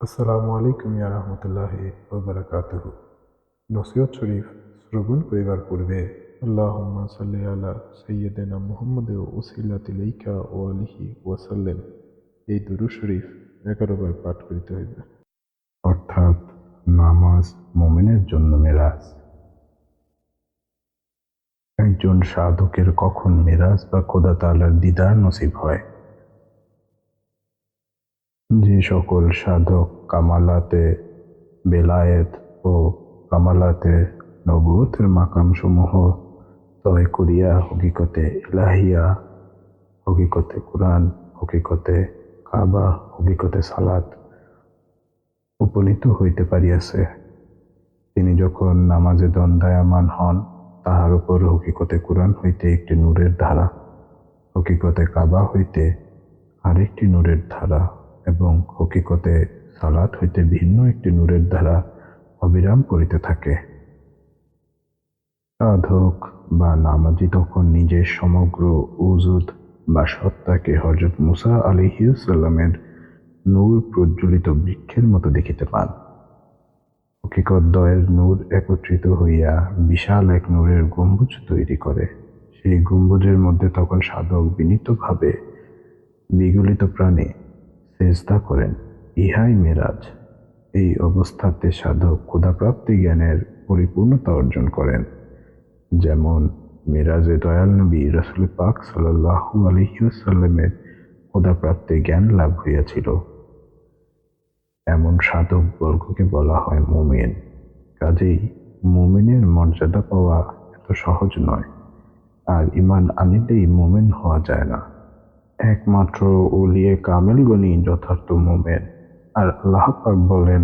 আসসালামু আলাইকুম ইয়া রহমতুল্লাহ ওবরাকাতুহ নসিহত শরীফ শ্রবণ করিবার পূর্বে আল্লাহুম্মা সাল্লি আলা সাইয়্যিদিনা মুহাম্মদ ও উসিলাতিলাইকা ও আলিহি ওয়াসাল্লাম এই দুরূদ শরীফ এগারোবার পাঠ করিতে হইবে। অর্থাৎ নামাজ মোমেনের জন্য মেরাজ। একজন সাধকের কখন মেরাজ বা খোদা তালার দিদার নসিব হয়? যে সকল সাধক কামালাতে বেলায়েত ও কামালাতে নবুতের মাকামসমূহ তয় করিয়া হকিকতে ইলাহিয়া, হকিকতে কোরআন, হকিকতে কাবা, হকিকতে সালাত উপনীত হইতে পারিয়াছে। তিনি যখন নামাজে দণ্ডায়মান হন, তাহার উপর হকিকতে কোরআন হইতে একটি নূরের ধারা, হকিকতে কাবা হইতে আরেকটি নূরের ধারা। এবং হকিকতে সালাত হইতে ভিন্ন একটি নূরের ধারা অবিরাম করিতে থাকে। সাধক বা নামাজি তখন নিজের সমগ্র উজুদ বা সত্তাকে হজরত মুসা আলিহিউসাল্লামের নূর প্রজ্বলিত বৃক্ষের মতো দেখিতে পান। হকিকত দয়ের নূর একত্রিত হইয়া বিশাল এক নূরের গম্বুজ তৈরি করে। সেই গম্বুজের মধ্যে তখন সাধক বিনীতভাবে বিগলিত প্রাণে চেষ্টা করেন, ইহাই মেরাজ। এই অবস্থাতে সাধক ক্ষুধাপ্রাপ্তি জ্ঞানের পরিপূর্ণতা অর্জন করেন। যেমন মেরাজে দয়াল নবী রসুল পাক সাল্লাহু আলহিউসাল্লামের ক্ষুধাপ্রাপ্তি জ্ঞান লাভ হইয়াছিল। এমন সাধক বর্গকে বলা হয় মোমেন। কাজেই মোমেনের মর্যাদা পাওয়া এত সহজ নয়। আর ইমান আনিলেই মোমেন হওয়া যায় না। একমাত্র ওলিয়ে কামেলগণই যথার্থ মোমেন আর আল্লাহ পাক বলেন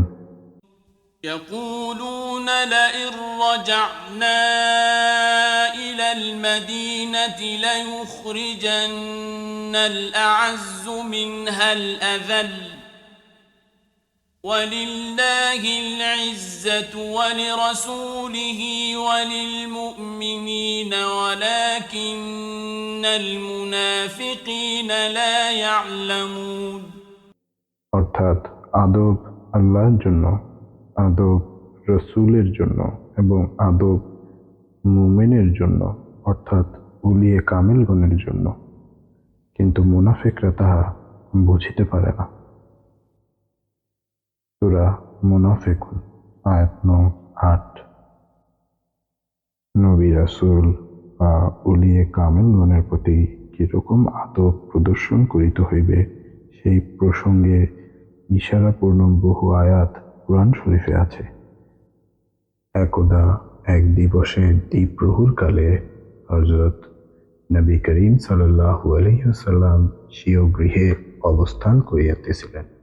يقولون لئن رجعنا إلى المدينة ليخرجن الأعز منها الأذل ولله العزة ولرسوله وللمؤمنين ولكن المنافقين لا يعلمون অর্থাৎ আদব আল্লাহর জন্য আদব রসুলের জন্য এবং আদব মুমেনের জন্য অর্থাৎ উলিয়ে কামেলগণের জন্য কিন্তু মুনাফিকরা তাহা বুঝিতে পারে না সুরা মুনাফিকুন, আয়াত নং আট। নবী রাসুল বা উলিয়ে কামেলগণের প্রতি কীরকম আদব প্রদর্শন করিতে হইবে, সেই প্রসঙ্গে ইশারাপূর্ণ বহু আয়াত কোরআন শরীফে আছে। একদা এক দিবসে দ্বীপ্রহুর কালে হজরত নবী করিম সাল্লাহু আলহিহাসাল্লাম স্বীয় গৃহে অবস্থান করিয়াতেছিলেন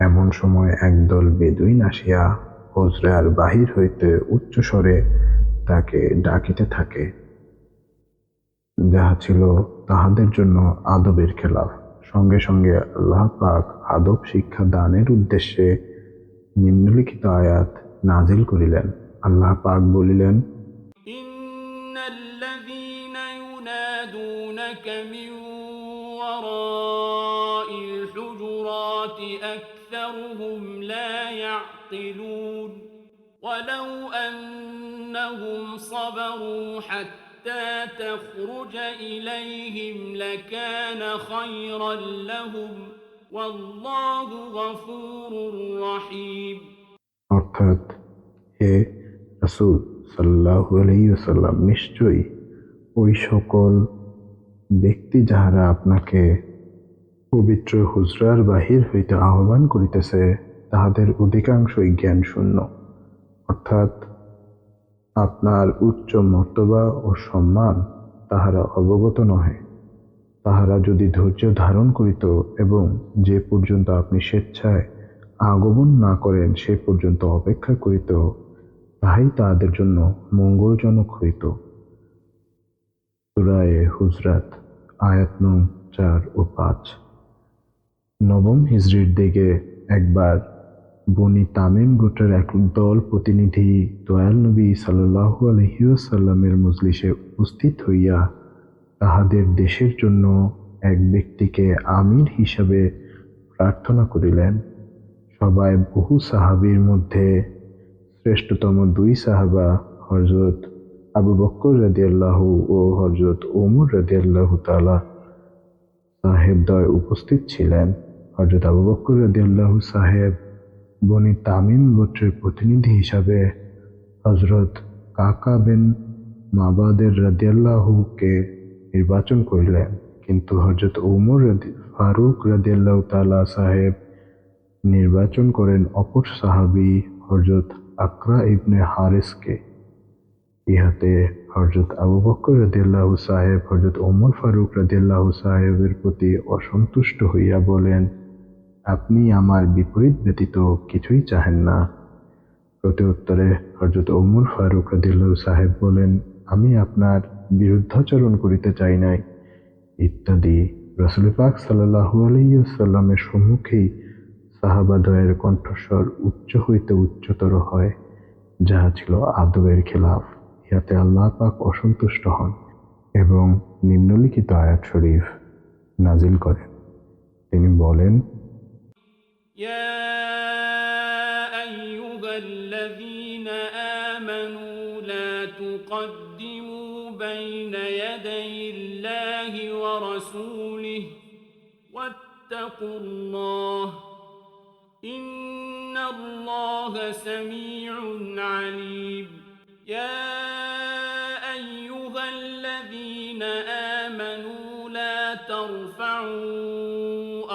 এমন সময় একদল বেদুইন আসিয়া হজরার বাহির হইতে উচ্চস্বরে তাকে ডাকিতে থাকে। যাহা ছিল তাহাদের জন্য আদবের খেলাফ। সঙ্গে সঙ্গে আল্লাহ পাক আদব শিক্ষা দানের উদ্দেশ্যে নিম্নলিখিত আয়াত নাজিল করিলেন। আল্লাহ পাক বলিলেন, ইন্নাল্লাযীনা ইউনাদূনাকা মিন أكثرهم لا يعقلون ولو أنهم صبروا حتى تخرج إليهم لكان خيرا لهم والله غفور رحيم অর্থাৎ হে রাসূল সাল্লাহু আলাইসাল্লাম নিশ্চয়ই ওই সকল ব্যক্তি যাহারা আপনাকে পবিত্র হুজরার বাহির হইতে আহ্বান করিতেছে, তাহাদের অধিকাংশই জ্ঞান শূন্য অর্থাৎ আপনার উচ্চ মর্তবা ও সম্মান তাহারা অবগত নহে। তাহারা যদি ধৈর্য ধারণ করিত এবং যে পর্যন্ত আপনি স্বেচ্ছায় আগমন না করেন, সে পর্যন্ত অপেক্ষা করিত, তাহাই তাহাদের জন্য মঙ্গলজনক হইত। সুরায়ে হুজরাত, আয়াত নং চার ও পাঁচ। নবম হিজড়ির দিকে একবার বনি তামিম গোটের এক দল প্রতিনিধি দয়াল নবী সাল্লাহু আলহিউসাল্লামের মজলিসে উপস্থিত হইয়া তাহাদের দেশের জন্য এক ব্যক্তিকে আমির হিসাবে প্রার্থনা করিলেন। সবাই বহু সাহাবীর মধ্যে শ্রেষ্ঠতম দুই সাহাবা হজরত আবু বক্কর রাদিয়াল্লাহু ও হজরত ওমর রাদিয়াল্লাহু তালা সাহেবদ্বয় উপস্থিত ছিলেন। হজরত আবু বক্কর রাদিয়াল্লাহু সাহেব বনি তামিম গোত্রের প্রতিনিধি হিসাবে হজরত কাকা বিন মাবাদের রাদিয়াল্লাহুকে নির্বাচন করিলেন। কিন্তু হজরত ওমর ফারুক রাদিয়াল্লাহু তাআলা সাহেব নির্বাচন করেন অপর সাহাবী হজরত আকরা ইবনে হারিসকে। ইহাতে হজরত আবু বকর রাদিয়াল্লাহু সাহেব হজরত ওমর ফারুক রাদিয়াল্লাহু সাহেবের প্রতি অসন্তুষ্ট হইয়া বলেন আপনি আমার বিপরীত ব্যতীত কিছুই চাহেন না। প্রত্যুত্তরে হজরত ওমর ফারুক রাদিয়াল্লাহু সাহেব বলেন, আমি আপনার বিরুদ্ধাচরণ করিতে চাই নাই। ইত্যাদি রসুল পাক সাল্লাহু আলাইসাল্লামের সম্মুখেই সাহাবাদয়ের কণ্ঠস্বর উচ্চ হইতে উচ্চতর হয় যাহা ছিল আদবের খেলাফ। ইহাতে আল্লাহ পাক অসন্তুষ্ট হন এবং নিম্নলিখিত আয়াত শরীফ নাজিল করেন। তিনি বলেন يا أيها الذين آمنوا لا تقدموا بين يدي الله ورسوله واتقوا الله إن الله سميع عليم. يا أيها الذين آمنوا لا ترفعوا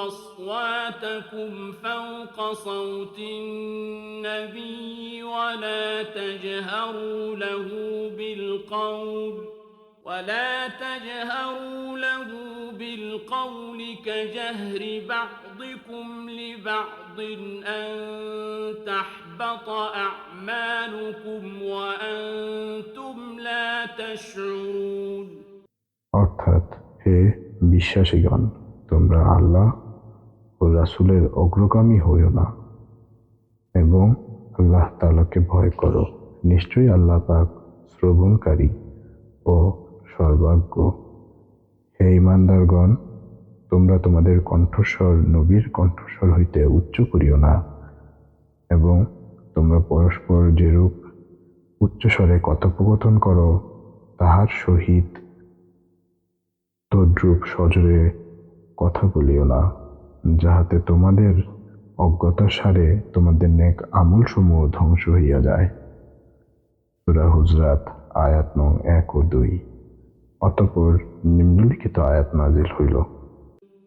أصواتكم فوق صوت النبي ولا تجهروا له بالقول ولا تجهروا له بالقول كجهر بعضكم لبعض أن تحبط أعمالكم وأنتم لا تشعرون অর্থাৎ হে বিশ্বাসীগণ তোমরা আল্লাহ ও রাসূলের অগ্রগামী হইও না। এবং আল্লাহ তাআলাকে ভয় করো। নিশ্চয়ই আল্লাহ পাক শ্রবণকারী ও সর্বাজ্ঞ হে ইমানদারগণ তোমরা তোমাদের কণ্ঠস্বর নবীর কণ্ঠস্বর হইতে উচ্চ করিও না এবং তোমরা পরস্পর যেরূপ উচ্চস্বরে কথোপকথন করো, তাহার সহিত তদ্রূপ সজোরে কথা বলিও না। যাহাতে তোমাদের অজ্ঞতার সারে তোমাদের নেক আমল সমূহ ধ্বংস হইয়া যায় সুরা হুজরাত আয়াত নং এক ও দুই অতঃপর নিম্নলিখিত আয়াত নাজিল হইল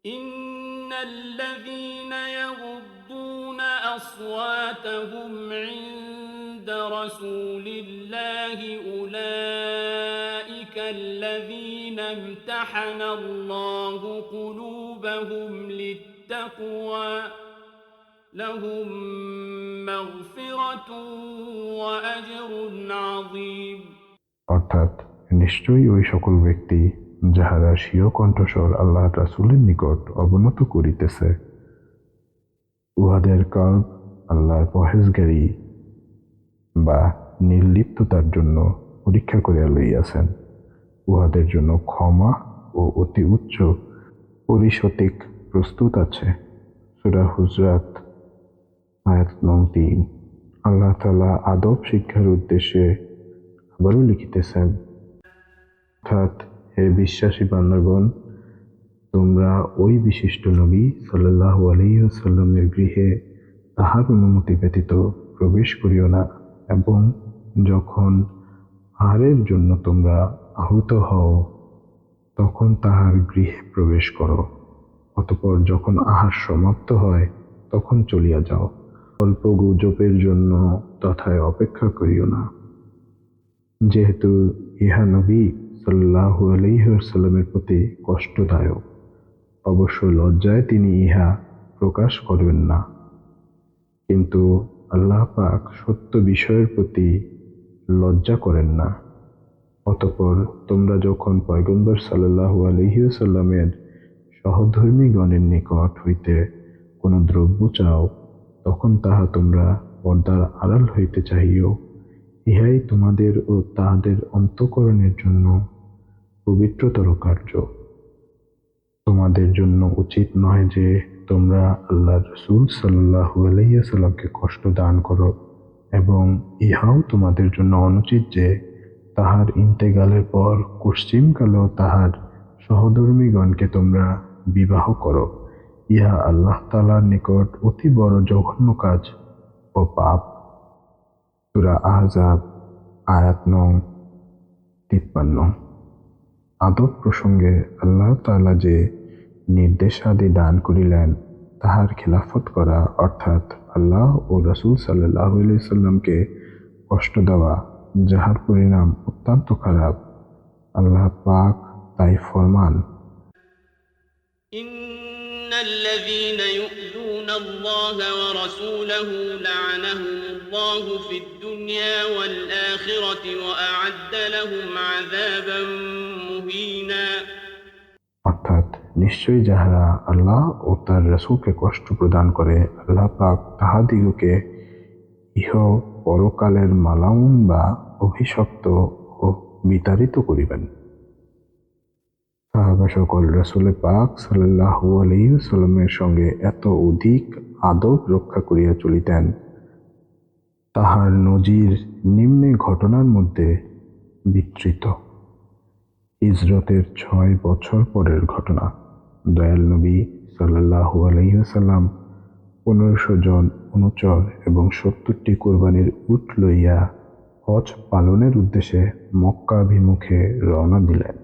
إن الذين يغضون أصواتهم عند رسول الله أولئك الذين امتحن الله قلوبهم للتقوى لهم مغفرة وأجر عظيم অর্থাৎ নিশ্চয়ই ওই সকল ব্যক্তি যাহারা স্বীয় কণ্ঠস্বর আল্লাহ রাসূলের নিকট অবনত করিতেছে উহাদের কল্প আল্লাহর পহেজগারী বা নির্লিপ্ততার জন্য পরীক্ষা করিয়া লইয়াছেন উহাদের জন্য ক্ষমা ও অতি উচ্চ পরিশতিক প্রস্তুত আছে। সুরা হুজরাত, আয়াত নং তিন। আল্লাহ তাআলা আদব শিক্ষার উদ্দেশ্যে আবারও লিখিতেছেন, অর্থাৎ হে বিশ্বাসী বান্দাগণ, তোমরা ওই বিশিষ্ট নবী সাল্লাহ আলহিহাসাল্লামের গৃহে তাহার অনুমতি ব্যতীত প্রবেশ করিও না এবং যখন আহারের জন্য তোমরা আহত হও, তখন তাহার গৃহে প্রবেশ করো। অতপর যখন আহার সমাপ্ত হয়, তখন চলিয়া যাও। অল্প গুজবের জন্য তথায় অপেক্ষা করিও না। যেহেতু ইহা নবী সাল্লাহু আলহিহাসাল্লামের প্রতি কষ্টদায়ক, অবশ্য লজ্জায় তিনি ইহা প্রকাশ করবেন না। কিন্তু আল্লাহ পাক সত্য বিষয়ের প্রতি লজ্জা করেন না। অতপর তোমরা যখন পয়গম্বর সাল্লাহু আলহিউসাল্লামের সহধর্মীগণের নিকট হইতে কোন দ্রব্য চাও, তখন তাহা তোমরা পর্দার আড়াল হইতে চাহিও। ইহাই তোমাদের ও তাহাদের অন্তঃকরণের জন্য পবিত্রতর কার্য। তোমাদের জন্য উচিত নয় যে তোমরা আল্লাহ রসুল সাল্লাহু আলাইসাল্লামকে কষ্ট দান করো এবং ইহাও তোমাদের জন্য অনুচিত যে তাহার ইন্তেগালের পর পশ্চিমকালেও তাহার সহধর্মীগণকে তোমরা বিবাহ করো। ইহা আল্লাহ তালার নিকট অতি বড় জঘন্য কাজ ও পাপ। সুরা আহজাব, আয়াত নং তিপ্পান্ন। আদব প্রসঙ্গে আল্লাহ তালা যে নির্দেশাদি দান করিলেন, তাহার খেলাফত করা অর্থাৎ আল্লাহ ও রসুল সাল্লাহ সাল্লামকে কষ্ট দেওয়া, যাহার পরিণাম অত্যন্ত খারাপ। আল্লাহ পাক তাই ফরমান إن الذين يؤذون الله ورسوله لعنهم الله في الدنيا والآخرة وأعد لهم عذابا مهينا অর্থাৎ নিশ্চয়ই যাহারা আল্লাহ ও তার রসুলকে কষ্ট প্রদান করে আল্লাহ পাক তাহাদিগকে ইহ পরকালের মালাউন বা অভিশপ্ত ও বিতাড়িত করিবেন সাহাবা সকল রসুল পাক সাল্লাহু আলাইসাল্লামের সঙ্গে এত অধিক আদব রক্ষা করিয়া চলিতেন। তাহার নজির নিম্নে ঘটনার মধ্যে বিস্তৃত। হিজরতের ছয় বছর পরের ঘটনা। দয়াল নবী সাল্লাহু আলাইসাল্লাম পনেরোশো জন অনুচর এবং সত্তরটি কোরবানির উট লইয়া হজ পালনের উদ্দেশ্যে মক্কাভিমুখে রওনা দিলেন।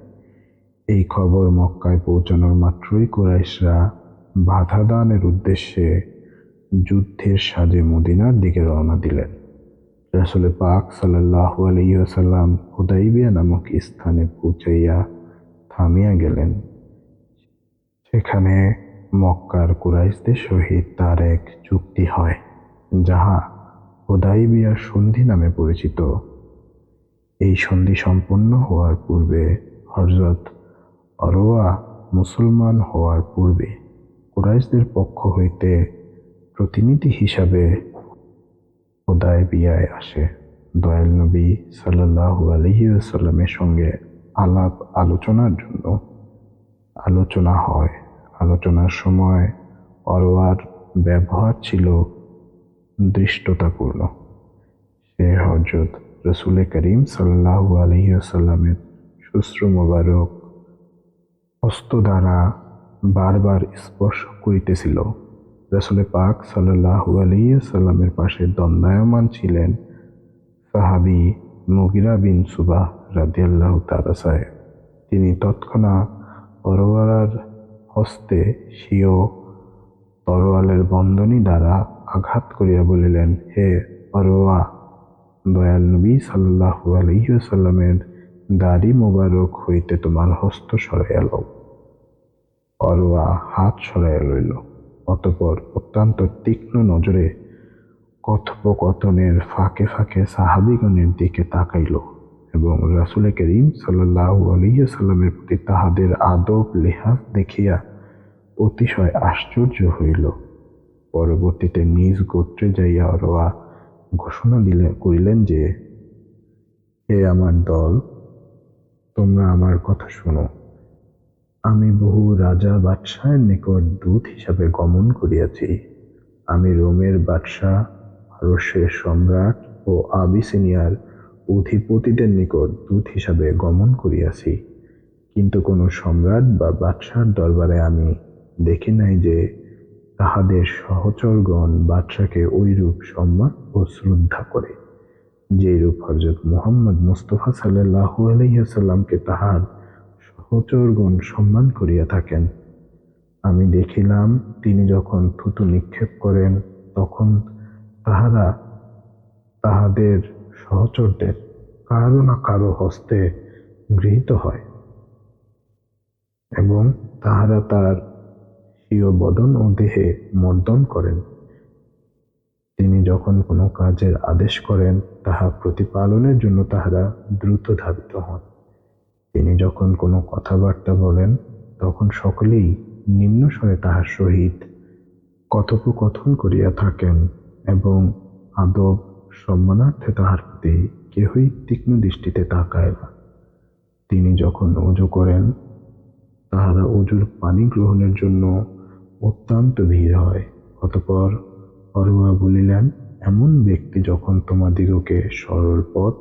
এই খবর মক্কায় পৌঁছানোর মাত্রই কুরাইশরা বাধা দানের উদ্দেশ্যে যুদ্ধের সাজে মদিনার দিকে রওনা দিলেন। রাসুল পাক সাল্লাহ আলাইসাল্লাম হুদাইবিয়া নামক স্থানে পৌঁছাইয়া থামিয়া গেলেন। সেখানে মক্কার কুরাইশদের সহিত তার এক চুক্তি হয়, যাহা হুদাইবিয়া সন্ধি নামে পরিচিত। এই সন্ধি সম্পন্ন হওয়ার পূর্বে হজরত অরোয়া মুসলমান হওয়ার পূর্বে কুরাইশদের পক্ষ হইতে প্রতিনিধি হিসাবে হোদায় বিয়ায় আসে। দয়াল নবী সাল্লাহু আলহিউসাল্লামের সঙ্গে আলাপ আলোচনার জন্য আলোচনা হয়। আলোচনার সময় অরোয়ার ব্যবহার ছিল দৃষ্টতাপূর্ণ। সে হজরত রসুল করিম সাল্লাহু আলহিউসাল্লামের শুশ্রু মোবারক হস্ত দ্বারা বারবার স্পর্শ করিতেছিল। রসুল পাক সাল্লাহু আলিয়াল্লামের পাশে দণ্ডায়মান ছিলেন সাহাবি মুগিরা বিন সুবাহ রাদিয়াল্লাহ তারাসায় তিনি তৎক্ষণাৎ অরোয়ারার হস্তে স্বীয় তরোয়ালের বন্ধনী দ্বারা আঘাত করিয়া বলিলেন, হে অরোয়া দয়াল নবী সাল্লাহু আলহিউসাল্লামের দাড়ি মোবারক হইতে তোমার হস্ত সরাইয়া অরোয়া হাত সরাইয়া লইল। অতপর অত্যন্ত তীক্ষ্ণ নজরে কথোপকথনের ফাঁকে ফাঁকে সাহাবিগণের দিকে তাকাইল এবং রাসুল করিম সাল্লাহু আলহিসাল্লামের প্রতি তাহাদের আদব, লেহাজ দেখিয়া অতিশয় আশ্চর্য হইল। পরবর্তীতে নিজ গোত্রে যাইয়া অরোয়া ঘোষণা দিলে, করিলেন যে, হে আমার দল, তোমরা আমার কথা শোনো। আমি বহু রাজা বাদশাহের নিকট দূত হিসাবে গমন করিয়াছি। আমি রোমের বাদশাহ রসের সম্রাট ও আবিসিনিয়ার অধিপতিদের নিকট দূত হিসাবে গমন করিয়াছি। কিন্তু কোনো সম্রাট বা বাদশার দরবারে আমি দেখি নাই যে তাহাদের সহচরগণ বাদশাকে ওইরূপ সম্মান ও শ্রদ্ধা করে। যেরূপ হজরত মোহাম্মদ মুস্তফা সাল্লাহু আলহিহাসাল্লামকে তাহার সহচরগণ সম্মান করিয়া থাকেন। আমি দেখিলাম, তিনি যখন থুতু নিক্ষেপ করেন, তখন তাহারা তাহাদের সহচরদের কারও না কারও হস্তে গৃহীত হয় এবং তাহারা তার স্বীয় বদন ও দেহে মর্দন করেন। তিনি যখন কোনো কাজের আদেশ করেন, তাহা প্রতিপালনের জন্য তাহারা দ্রুত ধাবিত হন। তিনি যখন কোনো কথাবার্তা বলেন, তখন সকলেই নিম্ন স্বরে তাহার সহিত কথোপকথন করিয়া থাকেন এবং আদব সম্মানার্থে তাহার প্রতি কেহই তীক্ষ্ণ দৃষ্টিতে তাকায় না। তিনি যখন উজু করেন, তাহারা উজুর পানি গ্রহণের জন্য অত্যন্ত ভিড় হয়। অতপর অরুয়া বলিলেন, এমন ব্যক্তি যখন তোমাদিগকে সরল পথ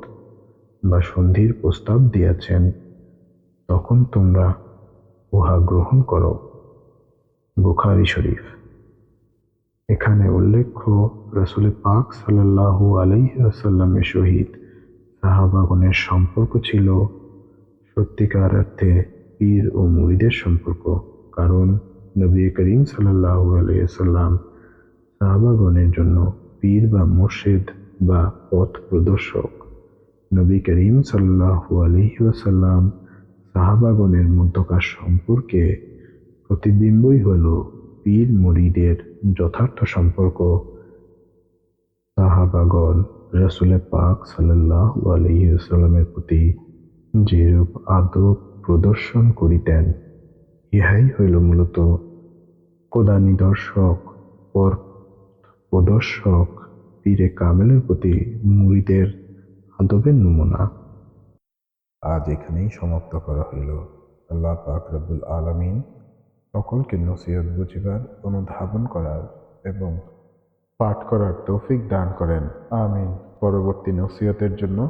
বা সন্ধির প্রস্তাব দিয়াছেন তখন তোমরা উহা গ্রহণ করো। বুখারি শরীফ। এখানে উল্লেখ্য, রসুল পাক সাল্লাহু আলাইসাল্লামের সহিত সাহাবাগণের সম্পর্ক ছিল সত্যিকার অর্থে পীর ও মুরিদের সম্পর্ক। কারণ নবী করিম সাল্লাহু আলাইসাল্লাম সাহাবাগণের জন্য পীর বা মুর্শিদ বা পথ প্রদর্শক। নবী করিম সাল্লাহু আলহিউসাল্লাম সাহাবাগণের মধ্যকার সম্পর্কে প্রতিবিম্বই হল পীর মুরিদের যথার্থ সম্পর্ক। সাহাবাগণ রসুল পাক সাল্লাহ আলহিউসাল্লামের প্রতি যেরূপ আদব প্রদর্শন করিতেন, ইহাই হইল মূলত কোদা নিদর্শক, পর প্রদর্শক পীরে কামেলের প্রতি মুরিদের আদবের নমুনা। আজ এখানেই সমাপ্ত করা হইল। আল্লাহ পাক রব্বুল আলমিন সকলকে নসিহত বুঝিবার, অনুধাবন করার এবং পাঠ করার তৌফিক দান করেন। আমিন। পরবর্তী নসিহতের জন্য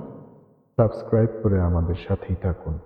সাবস্ক্রাইব করে আমাদের সাথেই থাকুন।